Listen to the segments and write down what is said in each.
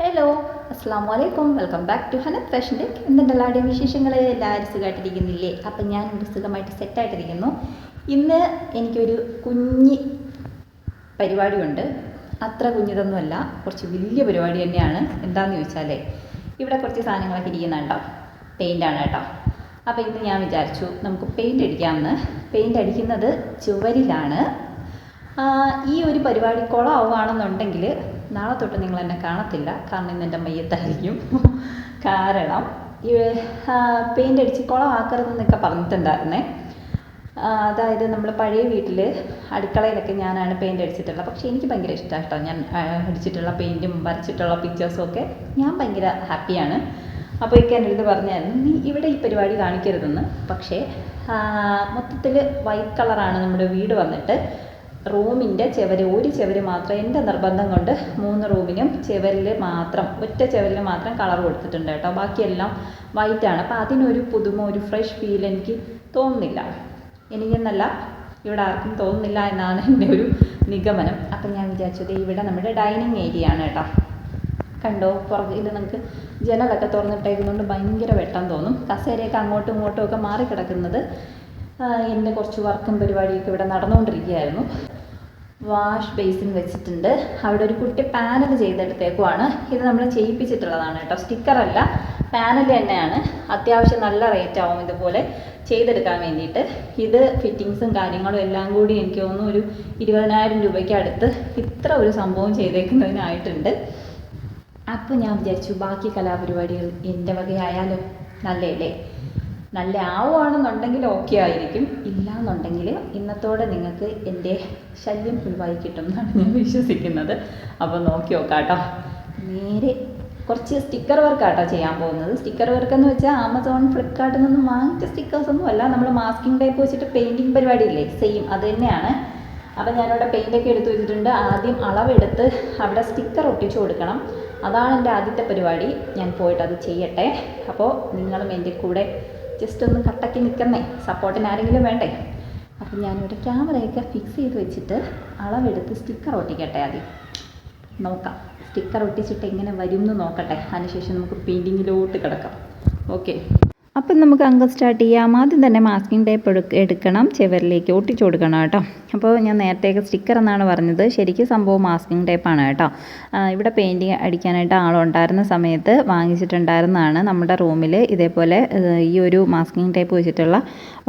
Hello അസ്സാം വലൈക്കും welcome back to Hanath fashion tech എല്ലാവരുടെയും വിശേഷങ്ങൾ എല്ലാവരും സുഖമായിട്ടിരിക്കുന്നില്ലേ അപ്പം ഞാൻ സുഖമായിട്ട് സെറ്റായിട്ടിരിക്കുന്നു. ഇന്ന് എനിക്കൊരു കുഞ്ഞ് പരിപാടിയുണ്ട്. അത്ര കുഞ്ഞിതൊന്നുമല്ല കുറച്ച് വലിയ പരിപാടി തന്നെയാണ്. എന്താണെന്ന് ചോദിച്ചാലേ ഇവിടെ കുറച്ച് സാധനങ്ങളൊക്കെ ഇരിക്കുന്നുണ്ടോ? പെയിന്റാണ് കേട്ടോ. അപ്പോൾ ഇന്ന് ഞാൻ വിചാരിച്ചു നമുക്ക് പെയിന്റ് അടിക്കാമെന്ന്. പെയിന്റ് അടിക്കുന്നത് ചുവരിലാണ്. ഈ ഒരു പരിപാടി കുളമാവുകയാണെന്നുണ്ടെങ്കിൽ നാളെ തൊട്ട് നിങ്ങൾ എന്നെ കാണത്തില്ല. കാരണം ഇന്ന് എന്റെ മയ്യത്തായിരിക്കും. കാരണം പെയിന്റ് അടിച്ച് കുളമാക്കരുതെന്നൊക്കെ പറഞ്ഞിട്ടുണ്ടായിരുന്നേ. അതായത് നമ്മൾ പഴയ വീട്ടിൽ അടുക്കളയിലൊക്കെ ഞാനാണ് പെയിന്റ് അടിച്ചിട്ടുള്ളത്. പക്ഷേ എനിക്ക് ഭയങ്കര ഇഷ്ടമാണ് കേട്ടോ ഞാൻ അടിച്ചിട്ടുള്ള പെയിന്റും വരച്ചിട്ടുള്ള പിക്ചേഴ്സും ഒക്കെ ഞാൻ ഭയങ്കര ഹാപ്പിയാണ് അപ്പോൾ ഒക്കെ എന്റെ അടുത്ത് പറഞ്ഞായിരുന്നു നീ ഇവിടെ ഈ പരിപാടി കാണിക്കരുതെന്ന്. പക്ഷേ മൊത്തത്തിൽ വൈറ്റ് കളറാണ് നമ്മുടെ വീട് വന്നിട്ട്. റൂമിന്റെ ചെവര് ഒരു ചെവര് മാത്രം എന്റെ നിർബന്ധം കൊണ്ട് മൂന്ന് റൂമിനും ചെവരിൽ മാത്രം ഒറ്റ ചെവരിൽ മാത്രം കളർ കൊടുത്തിട്ടുണ്ട് കേട്ടോ. ബാക്കിയെല്ലാം വൈറ്റാണ് അപ്പോൾ അതിനൊരു പുതുമ ഒരു ഫ്രഷ് ഫീൽ എനിക്ക് തോന്നുന്നില്ല. എനിക്കെന്നല്ല ഇവിടെ ആർക്കും തോന്നുന്നില്ല എന്നാണ് എന്റെ ഒരു നിഗമനം. അപ്പം ഞാൻ വിചാരിച്ചത് ഇവിടെ നമ്മുടെ ഡൈനിങ് ഏരിയ ആണ് കേട്ടോ. കണ്ടോ പുറകിൽ നമുക്ക് ജനലൊക്കെ തുറന്നിട്ടേക്കുന്നതുകൊണ്ട് ഭയങ്കര വെട്ടം തോന്നും. കസേരയൊക്കെ അങ്ങോട്ടും ഇങ്ങോട്ടും ഒക്കെ മാറി കിടക്കുന്നത് എന്റെ കുറച്ച് വർക്കും പരിപാടിയൊക്കെ ഇവിടെ നടന്നുകൊണ്ടിരിക്കുകയായിരുന്നു വാഷ് ബേസിൻ വെച്ചിട്ടുണ്ട്. അവിടെ ഒരു കുട്ടി പാനൽ ചെയ്തെടുത്തേക്കുമാണ് ഇത് നമ്മൾ ചെയ്യിപ്പിച്ചിട്ടുള്ളതാണ് കേട്ടോ. സ്റ്റിക്കറല്ല പാനൽ തന്നെയാണ്. അത്യാവശ്യം നല്ല റേറ്റ് ആവും ഇതുപോലെ ചെയ്തെടുക്കാൻ വേണ്ടിയിട്ട്. ഇത് ഫിറ്റിങ്സും കാര്യങ്ങളും എല്ലാം കൂടി എനിക്ക് തോന്നുന്നു ഒരു ഇരുപതിനായിരം രൂപയ്ക്ക് അടുത്ത് ഇത്ര ഒരു സംഭവം ചെയ്തേക്കുന്നതിനായിട്ടുണ്ട്. അപ്പോൾ ഞാൻ വിചാരിച്ചു ബാക്കി കലാപരിപാടികൾ എന്റെ വകയായാലും? നല്ലതല്ലേ? നല്ല ആവുകയാണെന്നുണ്ടെങ്കിൽ ഓക്കെ ആയിരിക്കും. ഇല്ല എന്നുണ്ടെങ്കിൽ ഇന്നത്തോടെ നിങ്ങൾക്ക് എന്റെ ശല്യം ഒഴിവായി കിട്ടും എന്നാണ് ഞാൻ വിശ്വസിക്കുന്നത്. അപ്പോൾ നോക്കി നോക്കാം കേട്ടോ നേരെ കുറച്ച് സ്റ്റിക്കർ വർക്കാട്ടോ ചെയ്യാൻ പോകുന്നത്. സ്റ്റിക്കർ വർക്ക് എന്ന് വെച്ചാൽ ആമസോൺ ഫ്ലിപ്കാർട്ടിൽ നിന്ന് വാങ്ങിച്ച സ്റ്റിക്കേഴ്സ് ഒന്നും അല്ല. നമ്മൾ മാസ്കിംഗ് ടൈപ്പ് വെച്ചിട്ട് പെയിന്റിങ് പരിപാടി ഇല്ലേ സെയിം അത് തന്നെയാണ്. അപ്പം ഞാനിവിടെ പെയിന്റൊക്കെ എടുത്ത് വെച്ചിട്ടുണ്ട്. ആദ്യം അളവെടുത്ത് അവിടെ സ്റ്റിക്കർ ഒട്ടിച്ചു കൊടുക്കണം. അതാണ് എന്റെ ആദ്യത്തെ പരിപാടി. ഞാൻ പോയിട്ട് അത് ചെയ്യട്ടെ. അപ്പോൾ നിങ്ങളും എന്റെ കൂടെ ജസ്റ്റ് ഒന്ന് കട്ടക്കി നിൽക്കുന്നേ സപ്പോർട്ടിന് ആരെങ്കിലും വേണ്ടേ? അപ്പം ഞാനിവിടെ ക്യാമറയൊക്കെ ഫിക്സ് ചെയ്ത് വെച്ചിട്ട് അളവെടുത്ത് സ്റ്റിക്കർ ഒട്ടിക്കട്ടെ ആദ്യം. നോക്കാം. സ്റ്റിക്കർ ഒട്ടിച്ചിട്ട് എങ്ങനെ വരും എന്ന് നോക്കട്ടെ. അതിനുശേഷം നമുക്ക് പെയിന്റിങ്ങിലോട്ട് കിടക്കാം. ഓക്കെ അപ്പം നമുക്ക് അങ്ക് സ്റ്റാർട്ട് ചെയ്യാം. ആദ്യം തന്നെ മാസ്കിംഗ് ടേപ്പ് എടുക്ക എടുക്കണം. ചെവരിലേക്ക് ഒട്ടിച്ചു കൊടുക്കണം കേട്ടോ. അപ്പോൾ ഞാൻ നേരത്തെ സ്റ്റിക്കർ എന്നാണ് പറഞ്ഞത്. ശരിക്കും സംഭവം മാസ്കിംഗ് ടേപ്പാണ് കേട്ടോ. ഇവിടെ പെയിന്റിങ് അടിക്കാനായിട്ട് ആളുണ്ടായിരുന്ന സമയത്ത് വാങ്ങിച്ചിട്ടുണ്ടായിരുന്നതാണ് നമ്മുടെ റൂമിൽ ഇതേപോലെ ഈ ഒരു മാസ്കിംഗ് ടേപ്പ് വെച്ചിട്ടുള്ള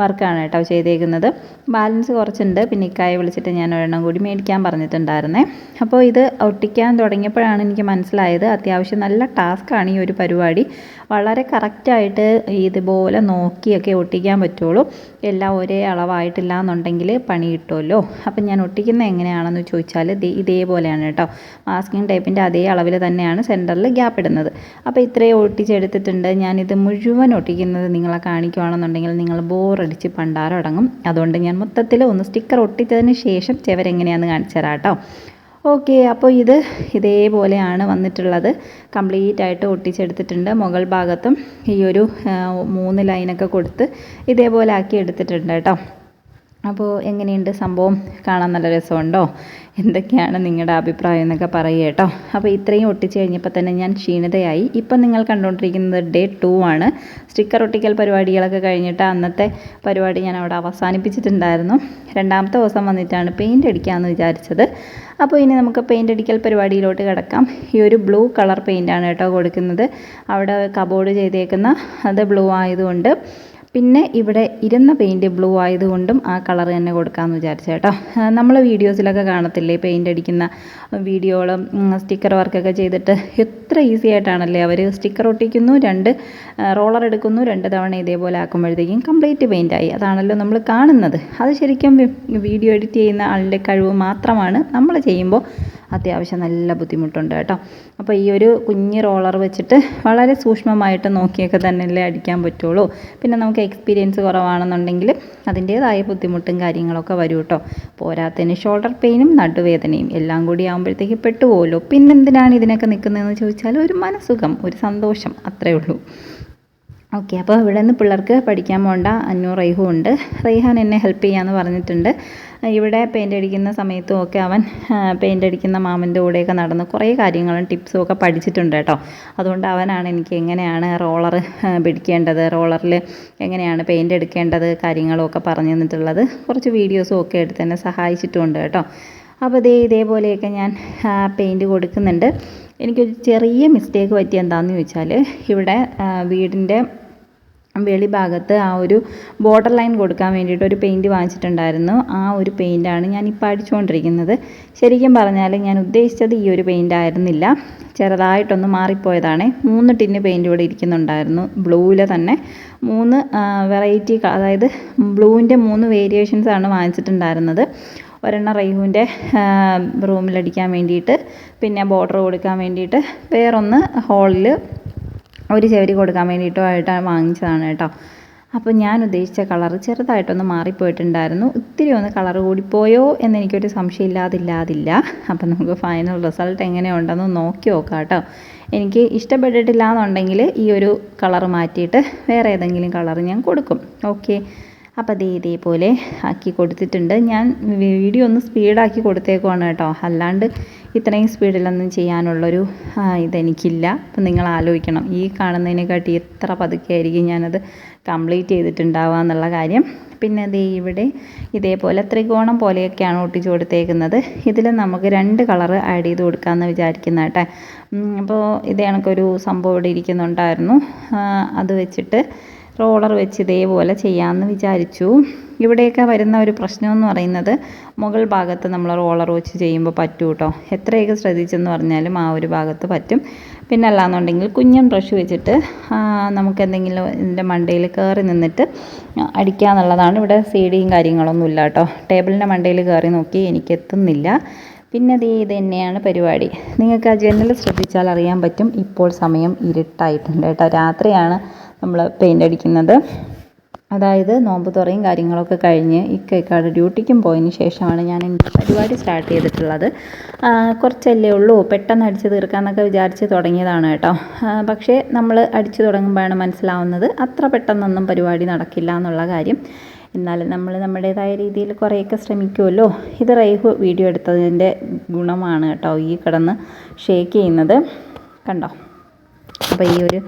വർക്കാണ് കേട്ടോ ചെയ്തേക്കുന്നത്. ബാലൻസ് കുറച്ചുണ്ട്. പിന്നെ ഇക്കായെ വിളിച്ചിട്ട് ഞാൻ ഒരെണ്ണം കൂടി മേടിക്കാൻ പറഞ്ഞിട്ടുണ്ടായിരുന്നേ. അപ്പോൾ ഇത് ഒട്ടിക്കാൻ തുടങ്ങിയപ്പോഴാണ് എനിക്ക് മനസ്സിലായത്. അത്യാവശ്യം നല്ല ടാസ്ക്കാണ് ഈ ഒരു പരിപാടി. വളരെ കറക്റ്റായിട്ട് ഇതുപോലെ നോക്കിയൊക്കെ ഒട്ടിക്കാൻ പറ്റുള്ളൂ. എല്ലാം ഒരേ അളവായിട്ടില്ല എന്നുണ്ടെങ്കിൽ പണി കിട്ടുമല്ലോ അപ്പം ഞാൻ ഒട്ടിക്കുന്നത് എങ്ങനെയാണെന്ന് ചോദിച്ചാൽ ഇതേപോലെയാണ് കേട്ടോ. മാസ്കിങ് ടൈപ്പിന്റെ അതേ അളവിൽ തന്നെയാണ് സെന്ററിൽ ഗ്യാപ്പ് ഇടുന്നത്. അപ്പോൾ ഇത്രയും ഒട്ടിച്ചെടുത്തിട്ടുണ്ട്. ഞാനിത് മുഴുവൻ ഒട്ടിക്കുന്നത് നിങ്ങളെ കാണിക്കുകയാണെന്നുണ്ടെങ്കിൽ നിങ്ങൾ ബോറടിച്ച് പണ്ടാറടങ്ങും അതുകൊണ്ട് ഞാൻ മൊത്തത്തിൽ ഒന്ന് സ്റ്റിക്കർ ഒട്ടിച്ചതിന് ശേഷം ചെവരെങ്ങനെയാണെന്ന് കാണിച്ചു തരാം കേട്ടോ. ഓക്കെ അപ്പോൾ ഇത് ഇതേപോലെയാണ് വന്നിട്ടുള്ളത്. കംപ്ലീറ്റ് ആയിട്ട് ഒട്ടിച്ചെടുത്തിട്ടുണ്ട്. മുകൾ ഭാഗത്തും ഈ ഒരു മൂന്ന് ലൈനൊക്കെ കൊടുത്ത് ഇതേപോലെ ആക്കി എടുത്തിട്ടുണ്ട് കേട്ടോ. അപ്പോൾ എങ്ങനെയുണ്ട് സംഭവം? കാണാൻ നല്ല രസമുണ്ടോ? എന്തൊക്കെയാണ് നിങ്ങളുടെ അഭിപ്രായം എന്നൊക്കെ പറയുക കേട്ടോ. അപ്പോൾ ഇത്രയും ഒട്ടിച്ച് കഴിഞ്ഞപ്പോൾ തന്നെ ഞാൻ ക്ഷീണിതയായി. ഇപ്പം നിങ്ങൾ കണ്ടുകൊണ്ടിരിക്കുന്നത് ഡേ ടു ആണ്. സ്റ്റിക്കർ ഒട്ടിക്കൽ പരിപാടികളൊക്കെ കഴിഞ്ഞിട്ട് അന്നത്തെ പരിപാടി ഞാൻ അവിടെ അവസാനിപ്പിച്ചിട്ടുണ്ടായിരുന്നു. രണ്ടാമത്തെ ദിവസം വന്നിട്ടാണ് പെയിന്റ് അടിക്കാമെന്ന് വിചാരിച്ചത്. അപ്പോൾ ഇനി നമുക്ക് പെയിന്റ് അടിക്കൽ പരിപാടിയിലോട്ട് കിടക്കാം. ഈ ഒരു ബ്ലൂ കളർ പെയിന്റാണ് കേട്ടോ കൊടുക്കുന്നത്. അവിടെ കബോർഡ് ചെയ്തേക്കുന്ന അത് ബ്ലൂ ആയതുകൊണ്ട് പിന്നെ ഇവിടെ ഇരുന്ന പെയിന്റ് ബ്ലൂ ആയതുകൊണ്ടും ആ കളർ തന്നെ കൊടുക്കാമെന്ന് വിചാരിച്ചു കേട്ടോ. നമ്മൾ വീഡിയോസിലൊക്കെ കാണത്തില്ലേ? പെയിന്റ് അടിക്കുന്ന വീഡിയോകളും സ്റ്റിക്കർ വർക്കൊക്കെ ചെയ്തിട്ട് എത്ര ഈസി ആയിട്ടാണല്ലേ അവർ സ്റ്റിക്കർ ഒട്ടിക്കുന്നു രണ്ട് റോളർ എടുക്കുന്നു രണ്ട് തവണ ഇതേപോലെ ആക്കുമ്പോഴത്തേക്കും കംപ്ലീറ്റ് പെയിന്റായി അതാണല്ലോ നമ്മൾ കാണുന്നത്. അത് ശരിക്കും വീഡിയോ എഡിറ്റ് ചെയ്യുന്ന ആളുടെ കഴിവ് മാത്രമാണ്. നമ്മൾ ചെയ്യുമ്പോൾ അത്യാവശ്യം നല്ല ബുദ്ധിമുട്ടുണ്ട് കേട്ടോ. അപ്പോൾ ഈ ഒരു കുഞ്ഞ് റോളർ വെച്ചിട്ട് വളരെ സൂക്ഷ്മമായിട്ട് നോക്കിയൊക്കെ തന്നെയല്ലേ അടിക്കാൻ പറ്റുള്ളൂ. പിന്നെ നമുക്ക് എക്സ്പീരിയൻസ് കുറവാണെന്നുണ്ടെങ്കിൽ അതിന്റേതായ ബുദ്ധിമുട്ടും കാര്യങ്ങളൊക്കെ വരും കേട്ടോ. പോരാത്തതിന് ഷോൾഡർ പെയിനും നടുവേദനയും എല്ലാം കൂടി ആകുമ്പോഴത്തേക്ക് പെട്ടുപോകുമല്ലോ. പിന്നെന്തിനാണ് ഇതിനൊക്കെ നിൽക്കുന്നതെന്ന് ചോദിച്ചാൽ ഒരു മനസുഖം ഒരു സന്തോഷം അത്രേ ഉള്ളൂ. ഓക്കെ അപ്പോൾ ഇവിടെ നിന്ന് പിള്ളേർക്ക് പഠിക്കാൻ പോകണ്ട അന്നു റൈഹു ഉണ്ട്. റൈഹാൻ എന്നെ ഹെൽപ്പ് ചെയ്യാമെന്ന് പറഞ്ഞിട്ടുണ്ട്. ഇവിടെ പെയിന്റ് അടിക്കുന്ന സമയത്തും ഒക്കെ അവൻ പെയിന്റ് അടിക്കുന്ന മാമന്റെ കൂടെയൊക്കെ നടന്ന് കുറേ കാര്യങ്ങളും ടിപ്സും ഒക്കെ പഠിച്ചിട്ടുണ്ട് കേട്ടോ. അതുകൊണ്ട് അവനാണ് എനിക്ക് എങ്ങനെയാണ് റോളർ പിടിക്കേണ്ടത് റോളറിൽ എങ്ങനെയാണ് പെയിന്റ് എടുക്കേണ്ടത് കാര്യങ്ങളൊക്കെ പറഞ്ഞു തന്നിട്ടുള്ളത്. കുറച്ച് വീഡിയോസും ഒക്കെ എടുത്ത് തന്നെ സഹായിച്ചിട്ടുമുണ്ട് കേട്ടോ. അപ്പോൾ ഇതേ ഇതേപോലെയൊക്കെ ഞാൻ പെയിന്റ് കൊടുക്കുന്നുണ്ട്. എനിക്കൊരു ചെറിയ മിസ്റ്റേക്ക് പറ്റിയ എന്താണെന്ന് ചോദിച്ചാൽ ഇവിടെ വീടിന്റെ വെളിഭാഗത്ത് ആ ഒരു ബോർഡർ ലൈൻ കൊടുക്കാൻ വേണ്ടിയിട്ട് ഒരു പെയിന്റ് വാങ്ങിച്ചിട്ടുണ്ടായിരുന്നു. ആ ഒരു പെയിന്റാണ് ഞാനിപ്പോൾ അടിച്ചുകൊണ്ടിരിക്കുന്നത് ശരിക്കും പറഞ്ഞാൽ ഞാൻ ഉദ്ദേശിച്ചത് ഈ ഒരു പെയിന്റ് ആയിരുന്നില്ല. ചെറുതായിട്ടൊന്ന് മാറിപ്പോയതാണ്. മൂന്ന് ടിന്ന് പെയിന്റ് ഇവിടെ ഇരിക്കുന്നുണ്ടായിരുന്നു ബ്ലൂവിൽ തന്നെ. മൂന്ന് വെറൈറ്റി അതായത് ബ്ലൂവിന്റെ മൂന്ന് വേരിയേഷൻസാണ് വാങ്ങിച്ചിട്ടുണ്ടായിരുന്നത്. ഒരെണ്ണം റൈഹുവിന്റെ റൂമിലടിക്കാൻ വേണ്ടിയിട്ട് പിന്നെ ബോർഡർ കൊടുക്കാൻ വേണ്ടിയിട്ട് വേറൊന്ന് ഹോളിൽ ഒരു ചെവരി കൊടുക്കാൻ വേണ്ടിയിട്ടോ ആയിട്ടാണ് വാങ്ങിച്ചതാണ് കേട്ടോ. അപ്പോൾ ഞാൻ ഉദ്ദേശിച്ച കളർ ചെറുതായിട്ടൊന്ന് മാറിപ്പോയിട്ടുണ്ടായിരുന്നു. ഒത്തിരി ഒന്ന് കളർ കൂടിപ്പോയോ എന്നെനിക്കൊരു സംശയം ഇല്ലാതില്ലാതില്ല അപ്പം നമുക്ക് ഫൈനൽ റിസൾട്ട് എങ്ങനെയുണ്ടെന്ന് നോക്കി നോക്കാം കേട്ടോ. എനിക്ക് ഇഷ്ടപ്പെട്ടിട്ടില്ല എന്നുണ്ടെങ്കിൽ ഈ ഒരു കളർ മാറ്റിയിട്ട് വേറെ ഏതെങ്കിലും കളർ ഞാൻ കൊടുക്കും. ഓക്കെ. അപ്പോൾ അതേ ഇതേപോലെ ആക്കി കൊടുത്തിട്ടുണ്ട്. ഞാൻ വീഡിയോ ഒന്ന് സ്പീഡാക്കി കൊടുത്തേക്കുവാണ് കേട്ടോ. അല്ലാണ്ട് ഇത്രയും സ്പീഡിലൊന്നും ചെയ്യാനുള്ളൊരു ഇതെനിക്കില്ല. അപ്പം നിങ്ങൾ ആലോചിക്കണം. ഈ കാണുന്നതിനെക്കാട്ടി എത്ര പതുക്കെ ആയിരിക്കും ഞാനത് കംപ്ലീറ്റ് ചെയ്തിട്ടുണ്ടാവുക എന്നുള്ള കാര്യം. പിന്നെ ദേ ഇവിടെ ഇതേപോലെ ത്രികോണം പോലെയൊക്കെയാണ് ഒട്ടിച്ച് കൊടുത്തേക്കുന്നത്. ഇതിൽ നമുക്ക് രണ്ട് കളർ ആഡ് ചെയ്ത് കൊടുക്കാമെന്ന് വിചാരിക്കുന്ന കേട്ടെ. അപ്പോൾ ഇതേ കണക്കൊരു സംഭവം ഇവിടെ ഇരിക്കുന്നുണ്ടായിരുന്നു. അത് വെച്ചിട്ട് റോളർ വെച്ച് ഇതേപോലെ ചെയ്യാമെന്ന് വിചാരിച്ചു. ഇവിടെയൊക്കെ വരുന്ന ഒരു പ്രശ്നമെന്ന് പറയുന്നത് മുകൾ ഭാഗത്ത് നമ്മൾ റോളർ വെച്ച് ചെയ്യുമ്പോൾ പറ്റും കേട്ടോ എത്രയൊക്കെ ശ്രദ്ധിച്ചെന്ന് പറഞ്ഞാലും ആ ഒരു ഭാഗത്ത് പറ്റും. പിന്നെ അല്ലാന്നുണ്ടെങ്കിൽ കുഞ്ഞൻ ബ്രഷ് വെച്ചിട്ട് നമുക്ക് എന്തെങ്കിലും ഇതിന്റെ മണ്ടയിൽ കയറി നിന്നിട്ട് അടിക്കുക എന്നുള്ളതാണ് ഇവിടെ സീഡിയും കാര്യങ്ങളൊന്നും ഇല്ല കേട്ടോ. ടേബിളിന്റെ മണ്ടയിൽ കയറി നോക്കി എനിക്കെത്തുന്നില്ല പിന്നെ അത് ഇത് തന്നെയാണ് പരിപാടി. നിങ്ങൾക്ക് ആ ജനൽ ശ്രദ്ധിച്ചാൽ അറിയാൻ പറ്റും. ഇപ്പോൾ സമയം ഇരുട്ടായിട്ടുണ്ട് കേട്ടോ. രാത്രിയാണ് നമ്മൾ പെയിന്റ് അടിക്കുന്നത്. അതായത് നോമ്പ് തുറയും കാര്യങ്ങളൊക്കെ കഴിഞ്ഞ് ഇക്കൈക്കാട് ഡ്യൂട്ടിക്കും പോയതിന് ശേഷമാണ് ഞാൻ എന്റെ പരിപാടി സ്റ്റാർട്ട് ചെയ്തിട്ടുള്ളത്. കുറച്ചല്ലേ ഉള്ളൂ. പെട്ടെന്ന് അടിച്ച് തീർക്കാമെന്നൊക്കെ വിചാരിച്ച് തുടങ്ങിയതാണ് കേട്ടോ. പക്ഷേ നമ്മൾ അടിച്ചു തുടങ്ങുമ്പോഴാണ് മനസ്സിലാവുന്നത് അത്ര പെട്ടെന്നൊന്നും പരിപാടി നടക്കില്ല എന്നുള്ള കാര്യം. എന്നാലും നമ്മൾ നമ്മുടേതായ രീതിയിൽ കുറേയൊക്കെ ശ്രമിക്കുമല്ലോ ഇത് റൈഹു വീഡിയോ എടുത്തതിന്റെ ഗുണമാണ് കേട്ടോ ഈ കിടന്ന് ഷേക്ക് ചെയ്യുന്നത്. കണ്ടോ? അപ്പോൾ ഈ ഒരു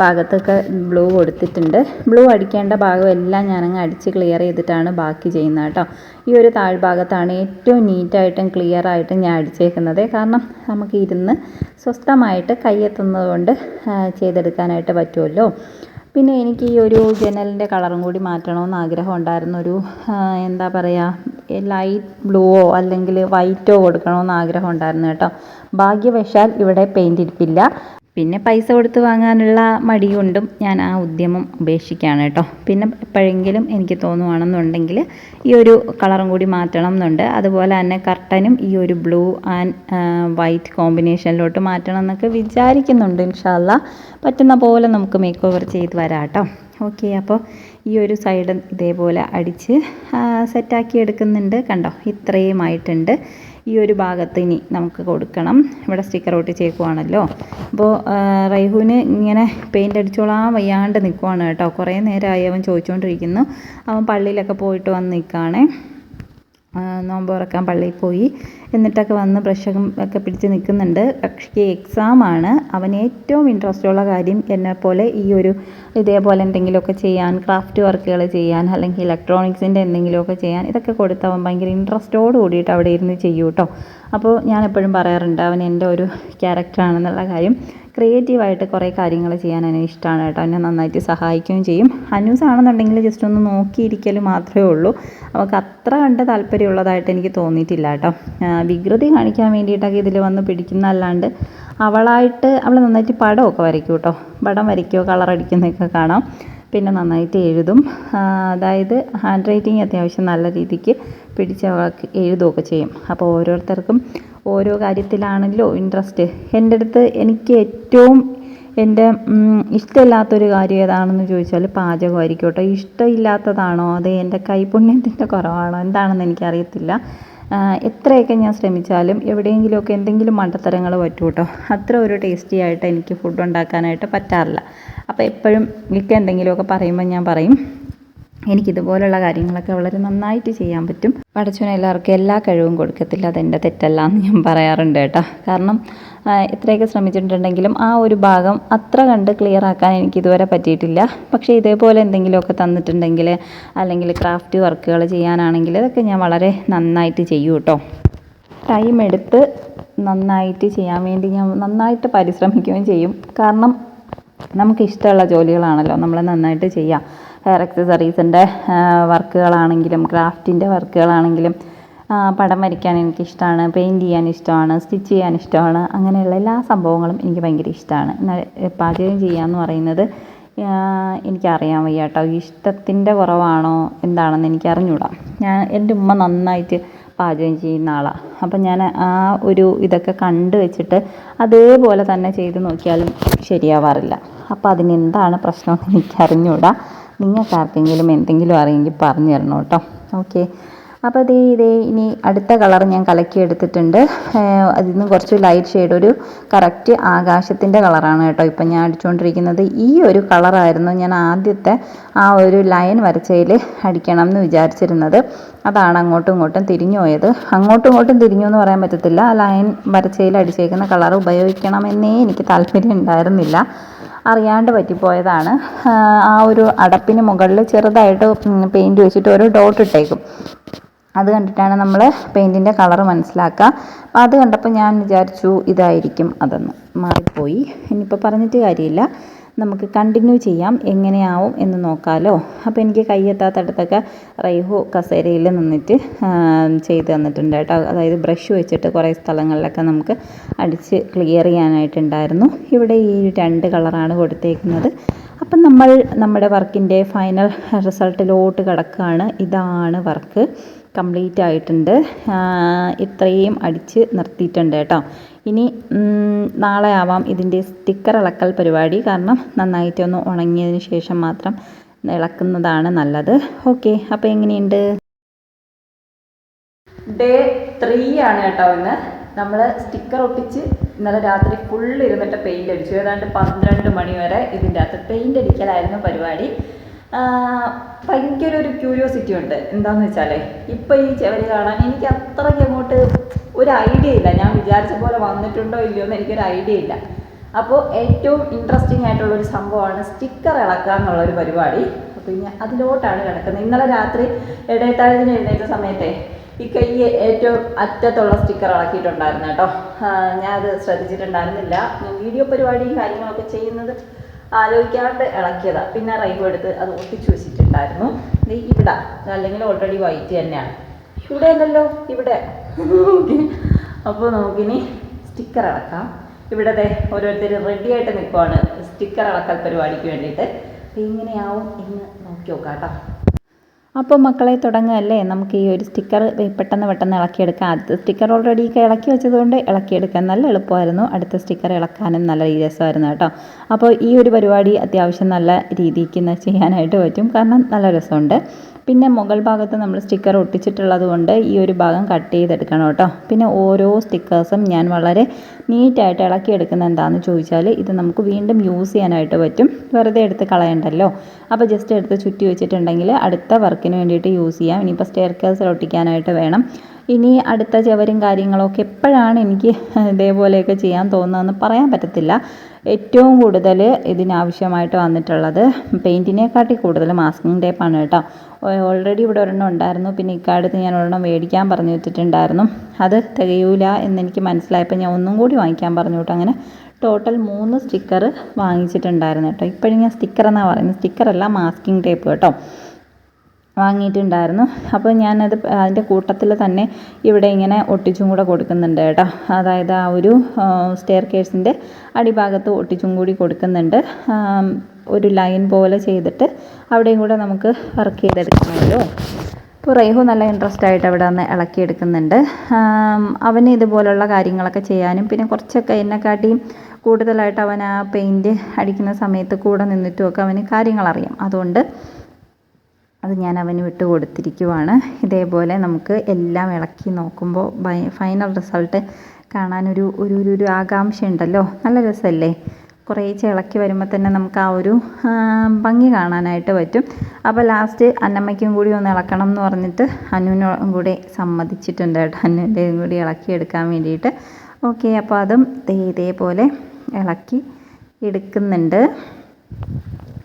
ഭാഗത്തൊക്കെ ബ്ലൂ കൊടുത്തിട്ടുണ്ട്. ബ്ലൂ അടിക്കേണ്ട ഭാഗം എല്ലാം ഞാനങ്ങ് അടിച്ച് ക്ലിയർ ചെയ്തിട്ടാണ് ബാക്കി ചെയ്യുന്നത് കേട്ടോ. ഈ ഒരു താഴ്ഭാഗത്താണ് ഏറ്റവും നീറ്റായിട്ടും ക്ലിയർ ആയിട്ടും ഞാൻ അടിച്ചേക്കുന്നത്. കാരണം നമുക്ക് ഇരുന്ന് സ്വസ്ഥമായിട്ട് കയ്യെത്തുന്നത് കൊണ്ട് ചെയ്തെടുക്കാനായിട്ട് പറ്റുമല്ലോ. പിന്നെ എനിക്ക് ഈ ഒരു ജനലിന്റെ കളറും കൂടി മാറ്റണമെന്ന് ആഗ്രഹം ഉണ്ടായിരുന്നു. ഒരു എന്താ പറയുക ലൈറ്റ് ബ്ലൂവോ അല്ലെങ്കിൽ വൈറ്റോ കൊടുക്കണമെന്ന് ആഗ്രഹം ഉണ്ടായിരുന്നു കേട്ടോ. ഭാഗ്യവശാൽ ഇവിടെ പെയിന്റ് ഇരിപ്പില്ല. പിന്നെ പൈസ കൊടുത്ത് വാങ്ങാനുള്ള മടി കൊണ്ടും ഞാൻ ആ ഉദ്യമം ഉപേക്ഷിക്കുകയാണ് കേട്ടോ. പിന്നെ എപ്പോഴെങ്കിലും എനിക്ക് തോന്നുവാണെന്നുണ്ടെങ്കിൽ ഈ ഒരു കളറും കൂടി മാറ്റണം എന്നുണ്ട്. അതുപോലെ തന്നെ കർട്ടനും ഈ ഒരു ബ്ലൂ ആൻഡ് വൈറ്റ് കോമ്പിനേഷനിലോട്ട് മാറ്റണം എന്നൊക്കെ വിചാരിക്കുന്നുണ്ട്. ഇൻഷാല്ല പറ്റുന്ന പോലെ നമുക്ക് മേക്ക് ഓവർ ചെയ്ത് വരാം കേട്ടോ. ഓക്കെ അപ്പോൾ ഈ ഒരു സൈഡ് ഇതേപോലെ അടിച്ച് സെറ്റാക്കി എടുക്കുന്നുണ്ട്. കണ്ടോ? ഇത്രയുമായിട്ടുണ്ട് ഈ ഒരു ഭാഗത്ത് ഇനി നമുക്ക് കൊടുക്കണം. ഇവിടെ സ്റ്റിക്കർ ഒട്ടിച്ചേക്കുവാണല്ലോ അപ്പോൾ റൈഹുവിന് ഇങ്ങനെ പെയിന്റ് അടിച്ചോളാൻ വയ്യാണ്ട് നിൽക്കുവാണ് കേട്ടോ. കുറേ നേരമായി അവൻ ചോദിച്ചുകൊണ്ടിരിക്കുന്നു അവൻ പള്ളിയിലൊക്കെ പോയിട്ട് വന്ന് നിൽക്കുകയാണേ. നോമ്പ് തുറക്കാൻ പള്ളിയിൽ പോയി. എന്നിട്ടൊക്കെ വന്ന് ബ്രഷും ഒക്കെ പിടിച്ച് നിൽക്കുന്നുണ്ട്. കക്ഷിക്ക് എക്സാമാണ് അവന് ഏറ്റവും ഇൻട്രസ്റ്റ് ഉള്ള കാര്യം എന്നെപ്പോലെ ഈ ഒരു ഇതേപോലെ എന്തെങ്കിലുമൊക്കെ ചെയ്യാൻ ക്രാഫ്റ്റ് വർക്കുകൾ ചെയ്യാൻ അല്ലെങ്കിൽ ഇലക്ട്രോണിക്സിന്റെ എന്തെങ്കിലുമൊക്കെ ചെയ്യാൻ ഇതൊക്കെ കൊടുത്ത് അവൻ ഭയങ്കര ഇൻട്രസ്റ്റോട് കൂടിയിട്ട് അവിടെ ഇരുന്ന് ചെയ്യും കേട്ടോ അപ്പോൾ ഞാൻ എപ്പോഴും പറയാറുണ്ട് അവൻ എന്റെ ഒരു ക്യാരക്ടറാണെന്നുള്ള കാര്യം. ക്രിയേറ്റീവായിട്ട് കുറേ കാര്യങ്ങൾ ചെയ്യാൻ എന്നെ ഇഷ്ടമാണ് കേട്ടോ. എന്നെ നന്നായിട്ട് സഹായിക്കുകയും ചെയ്യും. അനൂസ് ആണെന്നുണ്ടെങ്കിൽ ജസ്റ്റ് ഒന്ന് നോക്കിയിരിക്കൽ മാത്രമേ ഉള്ളൂ. അവൾക്ക് അത്ര കണ്ട് താല്പര്യമുള്ളതായിട്ട് എനിക്ക് തോന്നിയിട്ടില്ല കേട്ടോ. വികൃതി കാണിക്കാൻ വേണ്ടിയിട്ടൊക്കെ ഇതിൽ വന്ന് പിടിക്കുന്ന അല്ലാണ്ട് അവളായിട്ട് അവൾ നന്നായിട്ട് പടമൊക്കെ വരയ്ക്കും കേട്ടോ. പടം വരയ്ക്കുകയോ കളറടിക്കുന്നതൊക്കെ കാണാം. പിന്നെ നന്നായിട്ട് എഴുതും. അതായത് ഹാൻഡ് റൈറ്റിംഗ് അത്യാവശ്യം നല്ല രീതിക്ക് പിടിച്ച് എഴുതുകയൊക്കെ ചെയ്യും. അപ്പോൾ ഓരോരുത്തർക്കും ഓരോ കാര്യത്തിലാണല്ലോ ഇൻട്രസ്റ്റ് എന്റെ അടുത്ത് എനിക്ക് ഏറ്റവും എന്റെ ഇഷ്ടമില്ലാത്തൊരു കാര്യം ഏതാണെന്ന് ചോദിച്ചാൽ പാചകമായിരിക്കും കേട്ടോ. ഇഷ്ടമില്ലാത്തതാണോ? അത് എന്റെ കൈപുണ്യത്തിന്റെ കുറവാണോ? എന്താണെന്ന് എനിക്കറിയത്തില്ല. എത്രയൊക്കെ ഞാൻ ശ്രമിച്ചാലും എവിടെയെങ്കിലുമൊക്കെ എന്തെങ്കിലും മണ്ടത്തരങ്ങൾ പറ്റും കേട്ടോ അത്ര ഒരു ടേസ്റ്റി ആയിട്ട് എനിക്ക് ഫുഡ് ഉണ്ടാക്കാനായിട്ട് പറ്റാറില്ല. അപ്പോൾ എപ്പോഴും മിക്ക എന്തെങ്കിലുമൊക്കെ പറയുമ്പോൾ ഞാൻ പറയും എനിക്കിതുപോലുള്ള കാര്യങ്ങളൊക്കെ വളരെ നന്നായിട്ട് ചെയ്യാൻ പറ്റും. പടച്ചോനെ എല്ലാവർക്കും എല്ലാ കഴിവും കൊടുക്കത്തില്ല. അതെന്റെ തെറ്റല്ല എന്ന് ഞാൻ പറയാറുണ്ട് കേട്ടോ. കാരണം എത്രയൊക്കെ ശ്രമിച്ചിട്ടുണ്ടെങ്കിലും ആ ഒരു ഭാഗം അത്ര കണ്ട് ക്ലിയർ ആക്കാൻ എനിക്ക് ഇതുവരെ പറ്റിയിട്ടില്ല. പക്ഷേ ഇതേപോലെ എന്തെങ്കിലുമൊക്കെ തന്നിട്ടുണ്ടെങ്കിൽ അല്ലെങ്കിൽ ക്രാഫ്റ്റ് വർക്കുകൾ ചെയ്യാനാണെങ്കിൽ ഇതൊക്കെ ഞാൻ വളരെ നന്നായിട്ട് ചെയ്യും കേട്ടോ. ടൈം എടുത്ത് നന്നായിട്ട് ചെയ്യാൻ വേണ്ടി ഞാൻ നന്നായിട്ട് പരിശ്രമിക്കുകയും ചെയ്യും. കാരണം നമുക്ക് ഇഷ്ടമുള്ള ജോലികളാണല്ലോ നമ്മൾ നന്നായിട്ട് ചെയ്യാം. ഹെയർ അക്സസറീസിന്റെ വർക്കുകളാണെങ്കിലും ക്രാഫ്റ്റിന്റെ വർക്കുകളാണെങ്കിലും പടം വരയ്ക്കാൻ എനിക്കിഷ്ടമാണ് പെയിന്റ് ചെയ്യാൻ ഇഷ്ടമാണ് സ്റ്റിച്ച് ചെയ്യാൻ ഇഷ്ടമാണ് അങ്ങനെയുള്ള എല്ലാ സംഭവങ്ങളും എനിക്ക് ഭയങ്കര ഇഷ്ടമാണ് എന്നാൽ പാചകം ചെയ്യാമെന്ന് പറയുന്നത് എനിക്കറിയാൻ വയ്യ കേട്ടോ ഇഷ്ടത്തിന്റെ കുറവാണോ എന്താണെന്ന് എനിക്ക് അറിഞ്ഞൂടാ ഞാൻ എന്റെ ഉമ്മ നന്നായിട്ട് പാചകം ചെയ്യുന്ന ആളാണ് അപ്പം ഞാൻ ആ ഒരു ഇതൊക്കെ കണ്ടു വെച്ചിട്ട് അതേപോലെ തന്നെ ചെയ്ത് നോക്കിയാലും ശരിയാവാറില്ല. അപ്പോൾ അതിനെന്താണ് പ്രശ്നമെന്ന് എനിക്ക് അറിഞ്ഞൂടാ നിങ്ങൾക്ക് ആർക്കെങ്കിലും എന്തെങ്കിലും അറിയെങ്കിൽ പറഞ്ഞു തരണം കേട്ടോ ഓക്കെ. അപ്പോൾ ദേ ഇതേ ഇനി അടുത്ത കളർ ഞാൻ കലക്കി എടുത്തിട്ടുണ്ട്. അതിൽ നിന്ന് കുറച്ച് ലൈറ്റ് ഷെയ്ഡ് ഒരു കറക്റ്റ് ആകാശത്തിന്റെ കളറാണ് കേട്ടോ ഇപ്പം ഞാൻ അടിച്ചുകൊണ്ടിരിക്കുന്നത് ഈ ഒരു കളറായിരുന്നു ഞാൻ ആദ്യത്തെ ആ ഒരു ലൈൻ വരച്ചതിൽ അടിക്കണം എന്ന് വിചാരിച്ചിരുന്നത്. അതാണ് അങ്ങോട്ടും ഇങ്ങോട്ടും തിരിഞ്ഞു പോയത്. അങ്ങോട്ടും ഇങ്ങോട്ടും തിരിഞ്ഞു എന്ന് പറയാൻ പറ്റത്തില്ല. ആ ലൈൻ വരച്ചതിൽ അടിച്ചേക്കുന്ന കളർ ഉപയോഗിക്കണമെന്നേ എനിക്ക് താല്പര്യം ഉണ്ടായിരുന്നില്ല. അറിയാണ്ട് പറ്റിപ്പോയതാണ്. ആ, ഒരു അടപ്പിന് മുകളിൽ ചെറുതായിട്ട് പെയിന്റ് വെച്ചിട്ട് ഒരു ഡോട്ട് ഇട്ടേക്കും. അത് കണ്ടിട്ടാണ് നമ്മൾ പെയിന്റിന്റെ കളർ മനസ്സിലാക്കുക. അപ്പോൾ അത് കണ്ടപ്പോൾ ഞാൻ വിചാരിച്ചു ഇതായിരിക്കും അതെന്ന് മാറിപ്പോയി. ഇനിയിപ്പോൾ പറഞ്ഞിട്ട് കാര്യമില്ല. നമുക്ക് കണ്ടിന്യൂ ചെയ്യാം. എങ്ങനെയാവും എന്ന് നോക്കാമല്ലോ അപ്പോൾ എനിക്ക് കയ്യെത്താത്തടത്തൊക്കെ റൈഹു കസേരയിൽ നിന്നിട്ട് ചെയ്ത് തന്നിട്ടുണ്ട് കേട്ടോ. അതായത് ബ്രഷ് വെച്ചിട്ട് കുറേ സ്ഥലങ്ങളിലൊക്കെ നമുക്ക് അടിച്ച് ക്ലിയർ ചെയ്യാനായിട്ടുണ്ടായിരുന്നു. ഇവിടെ ഈ രണ്ട് കളറാണ് കൊടുത്തേക്കുന്നത്. അപ്പം നമ്മൾ നമ്മുടെ വർക്കിന്റെ ഫൈനൽ റിസൾട്ടിലോട്ട് കിടക്കുകയാണ് ഇതാണ് വർക്ക് കംപ്ലീറ്റ് ആയിട്ടുണ്ട്. ഇത്രയും അടിച്ച് നിർത്തിയിട്ടുണ്ട് കേട്ടോ. ഇനി നാളെ ആവാം ഇതിന്റെ സ്റ്റിക്കർ ഇളക്കൽ പരിപാടി. കാരണം നന്നായിട്ടൊന്ന് ഉണങ്ങിയതിന് ശേഷം മാത്രം ഇളക്കുന്നതാണ് നല്ലത്. ഓക്കെ അപ്പോൾ എങ്ങനെയുണ്ട്? ഡേ ത്രീ ആണ് കേട്ടോ ഇന്ന്. നമ്മൾ സ്റ്റിക്കർ ഒട്ടിച്ച് ഇന്നലെ രാത്രി ഫുൾ ഇരുന്നിട്ട് പെയിന്റ് അടിച്ചു. ഏതാണ്ട് പന്ത്രണ്ട് മണി വരെ ഇതിന്റെ അകത്ത് പെയിന്റ് അടിക്കലായിരുന്നു പരിപാടി. ഭയങ്കര ഒരു ക്യൂരിയോസിറ്റി ഉണ്ട്. എന്താന്ന് വെച്ചാലേ ഇപ്പം ഈ ചെവര് കാണാൻ എനിക്ക് അത്രയ്ക്ക് അങ്ങോട്ട് ഒരു ഐഡിയ ഇല്ല. ഞാൻ വിചാരിച്ച പോലെ വന്നിട്ടുണ്ടോ ഇല്ലയോ എന്ന് എനിക്കൊരു ഐഡിയ ഇല്ല. അപ്പോൾ ഏറ്റവും ഇൻട്രസ്റ്റിംഗ് ആയിട്ടുള്ള ഒരു സംഭവമാണ് സ്റ്റിക്കർ ഇളക്കുക എന്നുള്ള ഒരു പരിപാടി. അപ്പോൾ ഇനി അതിലോട്ടാണ് കിടക്കുന്നത്. ഇന്നലെ രാത്രി ഇടയത്താഴത്തിന് എഴുന്നേറ്റ സമയത്തെ ഈ കൈ ഏറ്റവും അറ്റത്തുള്ള സ്റ്റിക്കർ ഇളക്കിയിട്ടുണ്ടായിരുന്നു കേട്ടോ. അത് ശ്രദ്ധിച്ചിട്ടുണ്ടായിരുന്നില്ല. വീഡിയോ പരിപാടിയും കാര്യങ്ങളൊക്കെ ചെയ്യുന്നത് ആലോചിക്കാണ്ട് ഇളക്കിയതാണ് പിന്നെ റൈവ് എടുത്ത് അത് ഒട്ടിച്ചു വെച്ചിട്ടുണ്ടായിരുന്നു. ഇവിടെ അല്ലെങ്കിൽ ഓൾറെഡി വൈറ്റ് തന്നെയാണ്. ഇവിടെ അല്ലല്ലോ ഇവിടെ. അപ്പോൾ നമുക്കിനി സ്റ്റിക്കർ ഇളക്കാം ഇവിടെ ഓരോരുത്തർ റെഡി ആയിട്ട് നിൽക്കുവാണ് സ്റ്റിക്കർ ഇളക്കൽ പരിപാടിക്ക് വേണ്ടിയിട്ട്. ഇങ്ങനെയാവും എന്ന് നോക്കി നോക്കാം കേട്ടോ അപ്പോൾ മക്കളെ തുടങ്ങുകയല്ലേ? നമുക്ക് ഈ ഒരു സ്റ്റിക്കർ പെട്ടെന്ന് പെട്ടെന്ന് ഇളക്കിയെടുക്കാം. ആദ്യത്തെ സ്റ്റിക്കർ ഓൾറെഡി ഇളക്കി വെച്ചതുകൊണ്ട് ഇളക്കിയെടുക്കാൻ നല്ല എളുപ്പമായിരുന്നു. അടുത്ത സ്റ്റിക്കർ ഇളക്കാനും നല്ല രസമായിരുന്നു കേട്ടോ. അപ്പോൾ ഈ ഒരു പരിപാടി അത്യാവശ്യം നല്ല രീതിക്ക് ചെയ്യാനായിട്ട് പറ്റും. കാരണം നല്ല രസമുണ്ട്. പിന്നെ മുകൾ ഭാഗത്ത് നമ്മൾ സ്റ്റിക്കർ ഒട്ടിച്ചിട്ടുള്ളത് കൊണ്ട് ഈ ഒരു ഭാഗം കട്ട് ചെയ്തെടുക്കണം കേട്ടോ. പിന്നെ ഓരോ സ്റ്റിക്കേഴ്സും ഞാൻ വളരെ നീറ്റായിട്ട് ഇളക്കിയെടുക്കുന്ന എന്താണെന്ന് ചോദിച്ചാൽ ഇത് നമുക്ക് വീണ്ടും യൂസ് ചെയ്യാനായിട്ട് പറ്റും. വെറുതെ എടുത്ത് കളയണ്ടല്ലോ. അപ്പോൾ ജസ്റ്റ് എടുത്ത് ചുറ്റി വെച്ചിട്ടുണ്ടെങ്കിൽ അടുത്ത വർക്കിന് വേണ്ടിയിട്ട് യൂസ് ചെയ്യാം. ഇനിയിപ്പോൾ സ്റ്റെയർ കേസിൽ ഒട്ടിക്കാനായിട്ട് വേണം. ഇനി അടുത്ത ചവരും കാര്യങ്ങളൊക്കെ എപ്പോഴാണ് എനിക്ക് ഇതേപോലെയൊക്കെ ചെയ്യാൻ തോന്നുന്നതെന്ന് പറയാൻ പറ്റത്തില്ല. ഏറ്റവും കൂടുതൽ ഇതിനാവശ്യമായിട്ട് വന്നിട്ടുള്ളത് പെയിന്റിനെക്കാട്ടി കൂടുതൽ മാസ്കിങ് ടേപ്പാണ് കേട്ടോ. ഓൾറെഡി ഇവിടെ ഒരെണ്ണം ഉണ്ടായിരുന്നു. പിന്നെ ഇക്കാലത്ത് ഞാൻ ഒരെണ്ണം മേടിക്കാൻ പറഞ്ഞു വെച്ചിട്ടുണ്ടായിരുന്നു. അത് തികയൂല എന്നെനിക്ക് മനസ്സിലായപ്പോൾ ഞാൻ ഒന്നും കൂടി വാങ്ങിക്കാൻ പറഞ്ഞു കേട്ടോ. അങ്ങനെ ടോട്ടൽ മൂന്ന് സ്റ്റിക്കർ വാങ്ങിച്ചിട്ടുണ്ടായിരുന്നു കേട്ടോ. ഇപ്പോഴും ഞാൻ സ്റ്റിക്കർ എന്നാണ് പറയുന്നത്? സ്റ്റിക്കറല്ല മാസ്കിങ് ടേപ്പ് കേട്ടോ. വാങ്ങിയിട്ടുണ്ടായിരുന്നു. അപ്പോൾ ഞാനത് അതിന്റെ കൂട്ടത്തിൽ തന്നെ ഇവിടെ ഇങ്ങനെ ഒട്ടിച്ചും കൂടെ കൊടുക്കുന്നുണ്ട് കേട്ടോ. അതായത് ആ ഒരു സ്റ്റെയർ കേസിന്റെ അടിഭാഗത്ത് ഒട്ടിച്ചും കൂടി കൊടുക്കുന്നുണ്ട്. ഒരു ലൈൻ പോലെ ചെയ്തിട്ട് അവിടെയും കൂടെ നമുക്ക് വർക്ക് ചെയ്തെടുക്കണമല്ലോ അപ്പോൾ റേഹു നല്ല ഇൻട്രസ്റ്റ് ആയിട്ട് അവിടെ വന്ന് ഇളക്കിയെടുക്കുന്നുണ്ട്. അവന് ഇതുപോലുള്ള കാര്യങ്ങളൊക്കെ ചെയ്യാനും പിന്നെ കുറച്ചൊക്കെ എന്നെക്കാട്ടിയും കൂടുതലായിട്ട് അവൻ ആ പെയിന്റ് അടിക്കുന്ന സമയത്ത് കൂടെ നിന്നിട്ടുമൊക്കെ അവന് കാര്യങ്ങളറിയാം. അതുകൊണ്ട് അത് ഞാൻ അവന് വിട്ട് കൊടുത്തിരിക്കുവാണ്. ഇതേപോലെ നമുക്ക് എല്ലാം ഇളക്കി നോക്കുമ്പോൾ ഫൈനൽ റിസൾട്ട് കാണാനൊരു ഒരു ഒരു ആകാംക്ഷ ഉണ്ടല്ലോ നല്ല രസമല്ലേ കുറേ ഇളക്കി വരുമ്പോൾ തന്നെ നമുക്ക് ആ ഒരു ഭംഗി കാണാനായിട്ട് പറ്റും. അപ്പോൾ ലാസ്റ്റ് അന്നമ്മയ്ക്കും കൂടി ഒന്ന് ഇളക്കണം എന്ന് പറഞ്ഞിട്ട് അനുവിനും കൂടി സമ്മതിച്ചിട്ടുണ്ട് കേട്ടോ. അനുവിന്റെയും കൂടി ഇളക്കിയെടുക്കാൻ വേണ്ടിയിട്ട്. ഓക്കെ അപ്പോൾ അതും ഇതേപോലെ ഇളക്കി എടുക്കുന്നുണ്ട്.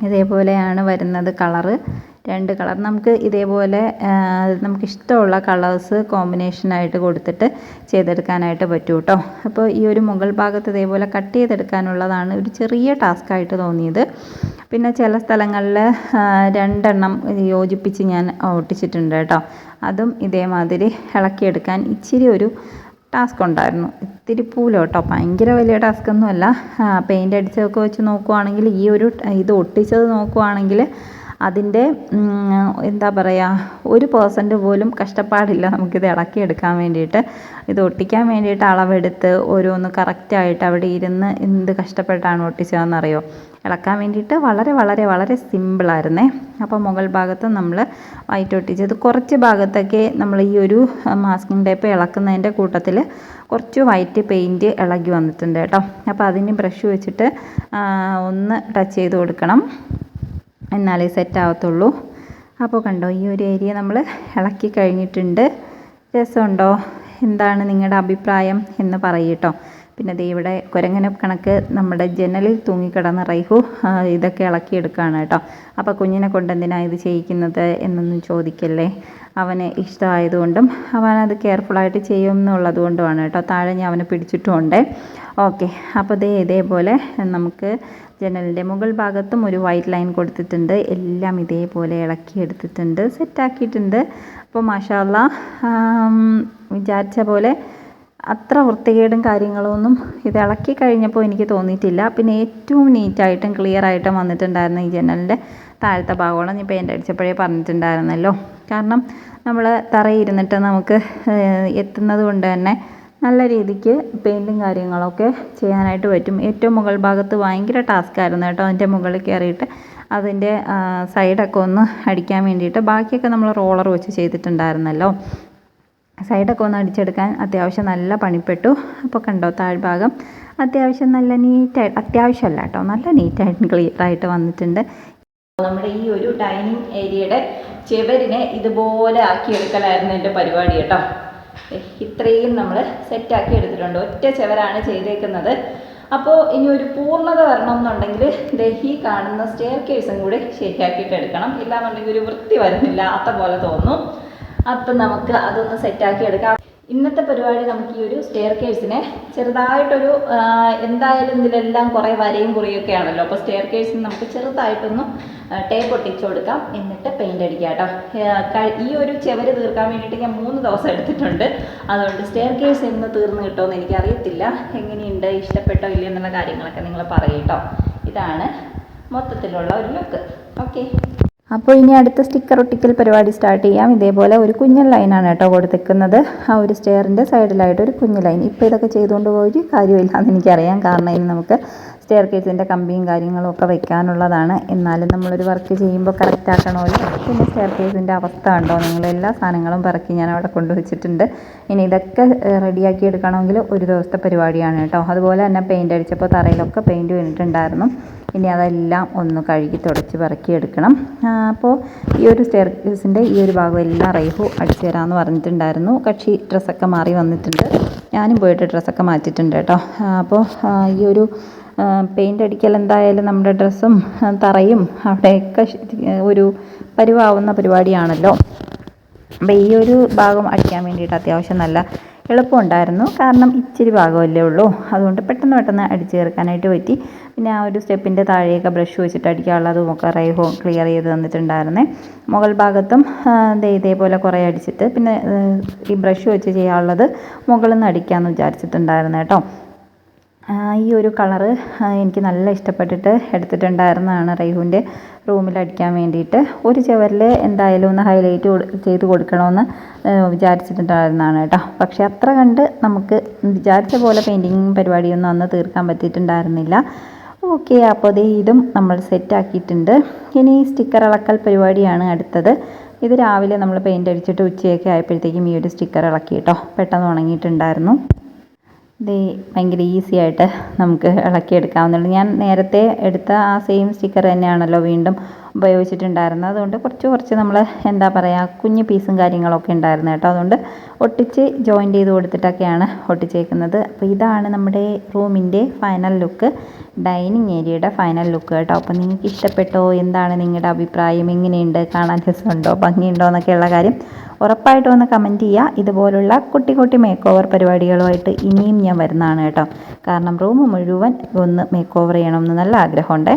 ഇതേപോലെയാണ് വരുന്നത് കളറ് രണ്ട് കളർ. നമുക്ക് ഇതേപോലെ നമുക്ക് ഇഷ്ടമുള്ള കളേഴ്സ് കോമ്പിനേഷനായിട്ട് കൊടുത്തിട്ട് ചെയ്തെടുക്കാനായിട്ട് പറ്റും കേട്ടോ അപ്പോൾ ഈ ഒരു മുകൾ ഭാഗത്ത് ഇതേപോലെ കട്ട് ചെയ്തെടുക്കാനുള്ളതാണ് ഒരു ചെറിയ ടാസ്ക്കായിട്ട് തോന്നിയത്. പിന്നെ ചില സ്ഥലങ്ങളിൽ രണ്ടെണ്ണം യോജിപ്പിച്ച് ഞാൻ ഒട്ടിച്ചിട്ടുണ്ട് കേട്ടോ അതും ഇതേമാതിരി ഇളക്കിയെടുക്കാൻ ഇച്ചിരി ഒരു ടാസ്ക് ഉണ്ടായിരുന്നു. ഇത്തിരി പൂലോ കേട്ടോ ഭയങ്കര വലിയ ടാസ്ക് ഒന്നുമല്ല. പെയിന്റ് അടിച്ചതൊക്കെ വെച്ച് നോക്കുവാണെങ്കിൽ ഈ ഒരു ഇത് ഒട്ടിച്ചത് നോക്കുവാണെങ്കിൽ അതിന്റെ എന്താ പറയുക ഒരു പേഴ്സന്റ് പോലും കഷ്ടപ്പാടില്ല നമുക്കിത് ഇളക്കിയെടുക്കാൻ വേണ്ടിയിട്ട്. ഇത് ഒട്ടിക്കാൻ വേണ്ടിയിട്ട് അളവെടുത്ത് ഓരോന്ന് കറക്റ്റായിട്ട് അവിടെ ഇരുന്ന് എന്ത് കഷ്ടപ്പെട്ടാണ് ഒട്ടിച്ചതെന്നറിയോ? ഇളക്കാൻ വേണ്ടിയിട്ട് വളരെ വളരെ വളരെ സിമ്പിളായിരുന്നേ അപ്പോൾ മുകൾ ഭാഗത്ത് നമ്മൾ വൈറ്റ് ഒട്ടിച്ചത് കുറച്ച് ഭാഗത്തൊക്കെ നമ്മൾ ഈ ഒരു മാസ്കിംഗ് ടേപ്പ് ഇളക്കുന്നതിന്റെ കൂട്ടത്തിൽ കുറച്ച് വൈറ്റ് പെയിന്റ് ഇളകി വന്നിട്ടുണ്ട് കേട്ടോ. അപ്പോൾ അതിന് ബ്രഷ് വെച്ചിട്ട് ഒന്ന് ടച്ച് ചെയ്ത് കൊടുക്കണം. എന്നാലേ സെറ്റ് ആവത്തുള്ളൂ അപ്പോൾ കണ്ടോ ഈ ഒരു ഏരിയ നമ്മൾ ഇളക്കി കഴിഞ്ഞിട്ടുണ്ട്. രസമുണ്ടോ? എന്താണ് നിങ്ങളുടെ അഭിപ്രായം എന്ന് പറയൂട്ടോ. പിന്നെ ദേ ഇവിടെ കുരങ്ങനെ കണക്ക് നമ്മുടെ ജനലിൽ തൂങ്ങിക്കിടന്ന് റൈഹു ഇതൊക്കെ ഇളക്കിയെടുക്കുകയാണ് കേട്ടോ. അപ്പോൾ കുഞ്ഞിനെ കൊണ്ട് എന്തിനാണ് ഇത് ചെയ്യിക്കുന്നത് എന്നൊന്നും ചോദിക്കല്ലേ? അവന് ഇഷ്ടമായതുകൊണ്ടും അവനത് കെയർഫുള്ളായിട്ട് ചെയ്യും എന്നുള്ളത് കൊണ്ടുമാണ് കേട്ടോ. താഴെ ഞാൻ അവനെ പിടിച്ചിട്ടുമുണ്ട് ഓക്കെ അപ്പോൾ ദേ ഇതേപോലെ നമുക്ക് ജനലിന്റെ മുകൾ ഭാഗത്തും ഒരു വൈറ്റ് ലൈൻ കൊടുത്തിട്ടുണ്ട്. എല്ലാം ഇതേപോലെ ഇളക്കി എടുത്തിട്ടുണ്ട്. സെറ്റാക്കിയിട്ടുണ്ട് അപ്പോൾ മാഷാല്ല വിചാരിച്ച പോലെ അത്ര വൃത്തികേടും കാര്യങ്ങളൊന്നും ഇത് ഇളക്കി കഴിഞ്ഞപ്പോൾ എനിക്ക് തോന്നിയിട്ടില്ല. പിന്നെ ഏറ്റവും നീറ്റായിട്ടും ക്ലിയർ ആയിട്ടും വന്നിട്ടുണ്ടായിരുന്നു ഈ ജനലിന്റെ താഴത്തെ ഭാഗമാണ്. ഞാൻ പെയിന്റ് അടിച്ചപ്പോഴേ പറഞ്ഞിട്ടുണ്ടായിരുന്നല്ലോ. കാരണം നമ്മൾ തറയിരുന്നിട്ട് നമുക്ക് എത്തുന്നത് കൊണ്ട് തന്നെ നല്ല രീതിക്ക് പെയിന്റും കാര്യങ്ങളൊക്കെ ചെയ്യാനായിട്ട് പറ്റും. ഏറ്റവും മുകൾ ഭാഗത്ത് ഭയങ്കര ടാസ്ക് ആയിരുന്നു കേട്ടോ അതിന്റെ മുകളിൽ കയറിയിട്ട്. അതിന്റെ സൈഡൊക്കെ ഒന്ന് അടിക്കാൻ വേണ്ടിയിട്ട്. ബാക്കിയൊക്കെ നമ്മൾ റോളർ വെച്ച് ചെയ്തിട്ടുണ്ടായിരുന്നല്ലോ. സൈഡൊക്കെ ഒന്ന് അടിച്ചെടുക്കാൻ അത്യാവശ്യം നല്ല പണിപ്പെട്ടു. അപ്പോൾ കണ്ടോ താഴ്ഭാഗം? അത്യാവശ്യം നല്ല നീറ്റായിട്ട് അത്യാവശ്യമല്ല കേട്ടോ. നല്ല നീറ്റായിട്ട് ക്ലിയറായിട്ട് വന്നിട്ടുണ്ട്. നമ്മുടെ ഈ ഒരു ഡൈനിങ് ഏരിയയുടെ ചെവരിനെ ഇതുപോലെ ആക്കി എടുക്കലായിരുന്നു എന്റെ പരിപാടി കേട്ടോ. ഇത്രയും നമ്മൾ സെറ്റാക്കി എടുത്തിട്ടുണ്ട്. ഒറ്റ ചെവരാണ് ചെയ്തേക്കുന്നത്. അപ്പോൾ ഇനി ഒരു പൂർണത വരണം എന്നുണ്ടെങ്കിൽ ദേ ഈ കാണുന്ന സ്റ്റെയർ കേസും കൂടി ശരിയാക്കിയിട്ട് എടുക്കണം. ഇല്ലാന്നുണ്ടെങ്കിൽ ഒരു വൃത്തി വരുന്നില്ലാത്ത പോലെ തോന്നും. അപ്പം നമുക്ക് അതൊന്ന് സെറ്റാക്കി എടുക്കാം. ഇന്നത്തെ പരിപാടി നമുക്ക് ഈ ഒരു സ്റ്റെയർ കേഴ്സിനെ ചെറുതായിട്ടൊരു എന്തായാലും ഇതിലെല്ലാം കുറേ വരയും കുറിയൊക്കെ ആണല്ലോ അപ്പോൾ സ്റ്റെയർ കേഴ്സിന് നമുക്ക് ചെറുതായിട്ടൊന്ന് ടേപ്പ് ഒട്ടിച്ചു കൊടുക്കാം. എന്നിട്ട് പെയിന്റ് അടിക്കാം കേട്ടോ. ഈ ഒരു ചെവര് തീർക്കാൻ വേണ്ടിയിട്ട് ഞാൻ മൂന്ന് ദിവസം എടുത്തിട്ടുണ്ട്. അതുകൊണ്ട് സ്റ്റെയർ കേഴ്സ് എന്ന് തീർന്നു കിട്ടുമെന്ന് എനിക്കറിയത്തില്ല. എങ്ങനെയുണ്ട് ഇഷ്ടപ്പെട്ടോ ഇല്ല എന്നുള്ള കാര്യങ്ങളൊക്കെ നിങ്ങൾ പറയും കേട്ടോ. ഇതാണ് മൊത്തത്തിലുള്ള ഒരു ലുക്ക് ഓക്കെ അപ്പോൾ ഇനി അടുത്ത സ്റ്റിക്കർ ഒട്ടിക്കൽ പരിപാടി സ്റ്റാർട്ട് ചെയ്യാം. ഇതേപോലെ ഒരു കുഞ്ഞൻ ലൈനാണ് കേട്ടോ കൊടുത്തിരിക്കുന്നത്. ആ ഒരു സ്റ്റെയറിന്റെ സൈഡിലായിട്ട് ഒരു കുഞ്ഞു ലൈൻ ഇപ്പോൾ ഇതൊക്കെ ചെയ്തുകൊണ്ട് പോയി കാര്യമില്ല എന്ന് എനിക്കറിയാം. കാരണം ഇനി നമുക്ക് സ്റ്റെയർ കേസിന്റെ കമ്പിയും കാര്യങ്ങളും ഒക്കെ വെക്കാനുള്ളതാണ്. എന്നാലും നമ്മളൊരു വർക്ക് ചെയ്യുമ്പോൾ കറക്റ്റ് ആക്കണമല്ലോ പിന്നെ സ്റ്റെയർ കേസിന്റെ അവസ്ഥ ഉണ്ടോ നിങ്ങൾ എല്ലാ സാധനങ്ങളും പറക്കി ഞാൻ അവിടെ കൊണ്ടുവച്ചിട്ടുണ്ട്. ഇനി ഇതൊക്കെ റെഡിയാക്കി എടുക്കണമെങ്കിൽ ഒരു ദിവസത്തെ പരിപാടിയാണ് കേട്ടോ. അതുപോലെ തന്നെ പെയിന്റ് അടിച്ചപ്പോൾ തറയിലൊക്കെ പെയിന്റ് വീണിട്ടുണ്ടായിരുന്നു. ഇനി അതെല്ലാം ഒന്ന് കഴുകി തുടച്ച് പറക്കി എടുക്കണം ആ, അപ്പോൾ ഈ ഒരു സ്റ്റെയർ കേസിന്റെ ഈ ഒരു ഭാഗം എല്ലാം റൈഹു അടിച്ചു തരാമെന്ന് പറഞ്ഞിട്ടുണ്ടായിരുന്നു. കക്ഷി ഡ്രസ്സൊക്കെ മാറി വന്നിട്ടുണ്ട്. ഞാനും പോയിട്ട് ഡ്രസ്സൊക്കെ മാറ്റിയിട്ടുണ്ട് കേട്ടോ. അപ്പോൾ ഈ ഒരു പെയിന്റ് അടിക്കൽ എന്തായാലും നമ്മുടെ ഡ്രസ്സും തറയും അവിടെയൊക്കെ ഒരു പരിവാവുന്ന പരിപാടിയാണല്ലോ. അപ്പോൾ ഈ ഒരു ഭാഗം അടിക്കാൻ വേണ്ടിയിട്ട് അത്യാവശ്യം നല്ല എളുപ്പമുണ്ടായിരുന്നു. കാരണം ഇച്ചിരി ഭാഗമല്ലേ ഉള്ളൂ. അതുകൊണ്ട് പെട്ടെന്ന് പെട്ടെന്ന് അടിച്ചു ചേർക്കാനായിട്ട് പറ്റി. പിന്നെ ആ ഒരു സ്റ്റെപ്പിന്റെ താഴെയൊക്കെ ബ്രഷ് വെച്ചിട്ട് അടിക്കാനുള്ളതും ഒക്കെ റൈഹോ ക്ലിയർ ചെയ്ത് തന്നിട്ടുണ്ടായിരുന്നേ. മുകൾ ഭാഗത്തും ഇതേപോലെ കുറേ അടിച്ചിട്ട് പിന്നെ ഈ ബ്രഷ് വെച്ച് ചെയ്യാനുള്ളത് മുകളിൽ നിന്ന് അടിക്കാമെന്ന് വിചാരിച്ചിട്ടുണ്ടായിരുന്നു കേട്ടോ. ഈ ഒരു കളറ് എനിക്ക് നല്ല ഇഷ്ടപ്പെട്ടിട്ട് എടുത്തിട്ടുണ്ടായിരുന്നതാണ് റൂമിൽ അടിക്കാൻ വേണ്ടിയിട്ട്. ഒരു ചുവരിൽ എന്തായാലും ഒന്ന് ഹൈലൈറ്റ് ചെയ്ത് കൊടുക്കണമെന്ന് വിചാരിച്ചിട്ടുണ്ടായിരുന്നതാണ് കേട്ടോ. പക്ഷേ അത്ര കണ്ട് നമുക്ക് വിചാരിച്ച പോലെ പെയിന്റിങ് പരിപാടിയൊന്നും അന്ന് തീർക്കാൻ പറ്റിയിട്ടുണ്ടായിരുന്നില്ല. ഓക്കെ അപ്പോൾ ഇതും നമ്മൾ സെറ്റാക്കിയിട്ടുണ്ട് ഇനി സ്റ്റിക്കർ ഇളക്കൽ പരിപാടിയാണ് അടുത്തത്. ഇത് രാവിലെ നമ്മൾ പെയിന്റ് അടിച്ചിട്ട് ഉച്ചയൊക്കെ ആയപ്പോഴത്തേക്കും ഈ ഒരു സ്റ്റിക്കർ ഇളക്കി കേട്ടോ. പെട്ടെന്ന് ഉണങ്ങിയിട്ടുണ്ടായിരുന്നു. ഇത് ഭയങ്കര ഈസി ആയിട്ട് നമുക്ക് ഇളക്കിയെടുക്കാവുന്നതാണ്. ഞാൻ നേരത്തെ എടുത്ത ആ സെയിം സ്റ്റിക്കർ തന്നെയാണല്ലോ വീണ്ടും ഉപയോഗിച്ചിട്ടുണ്ടായിരുന്നത് അതുകൊണ്ട് കുറച്ച് കുറച്ച് നമ്മൾ എന്താ പറയുക കുഞ്ഞു പീസും കാര്യങ്ങളൊക്കെ ഉണ്ടായിരുന്നു കേട്ടോ. അതുകൊണ്ട് ഒട്ടിച്ച് ജോയിന്റ് ചെയ്ത് കൊടുത്തിട്ടൊക്കെയാണ് ഒട്ടിച്ചേക്കുന്നത്. അപ്പോൾ ഇതാണ് നമ്മുടെ റൂമിന്റെ ഫൈനൽ ലുക്ക് ഡൈനിങ് ഏരിയയുടെ ഫൈനൽ ലുക്ക് കേട്ടോ. അപ്പോൾ നിങ്ങൾക്ക് ഇഷ്ടപ്പെട്ടോ? എന്താണ് നിങ്ങളുടെ അഭിപ്രായം? എങ്ങനെയുണ്ട്? കാണാൻ രസമുണ്ടോ? ഭംഗിയുണ്ടോ? എന്നൊക്കെയുള്ള കാര്യം ഉറപ്പായിട്ടും ഒന്ന് കമന്റ് ചെയ്യുക. ഇതുപോലുള്ള കുട്ടി കുട്ടി മേക്ക് ഓവർ പരിപാടികളുമായിട്ട് ഇനിയും ഞാൻ വരുന്നതാണ് കേട്ടോ. കാരണം റൂം മുഴുവൻ ഒന്ന് മേക്ക് ഓവർ ചെയ്യണമെന്ന് നല്ല ആഗ്രഹമുണ്ട്.